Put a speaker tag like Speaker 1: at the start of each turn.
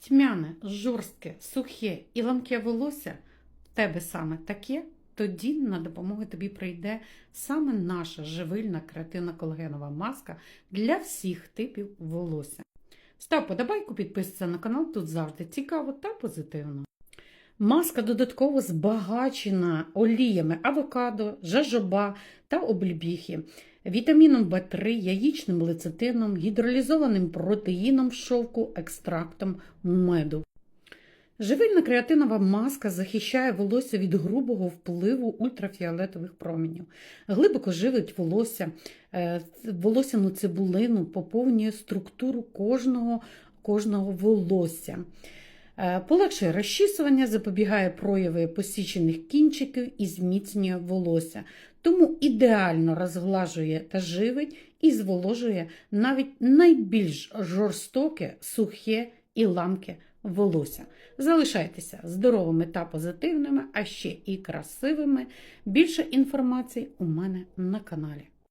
Speaker 1: тьмяне, жорстке, сухе і ламке волосся в тебе саме таке, тоді на допомогу тобі прийде саме наша живильна креативна колагенова маска для всіх типів волосся. Став подобайку, підписуйся на канал, тут завжди цікаво та позитивно. Маска додатково збагачена оліями авокадо, жажоба та облібіхи, вітаміном В3, яєчним лецитином, гідролізованим протеїном шовку, екстрактом меду. Живильна креатинова маска захищає волосся від грубого впливу ультрафіолетових промінів, глибоко живить волосся, е, волосяну цибулину, поповнює структуру кожного, кожного волосся. Е, Полегшує розчісування, запобігає прояви посічених кінчиків і зміцнює волосся. Тому ідеально розглажує та живить і зволожує навіть найбільш жорстоке, сухе і ламке волосся. Залишайтеся здоровими та позитивними, а ще і красивими. Більше інформації у мене на каналі.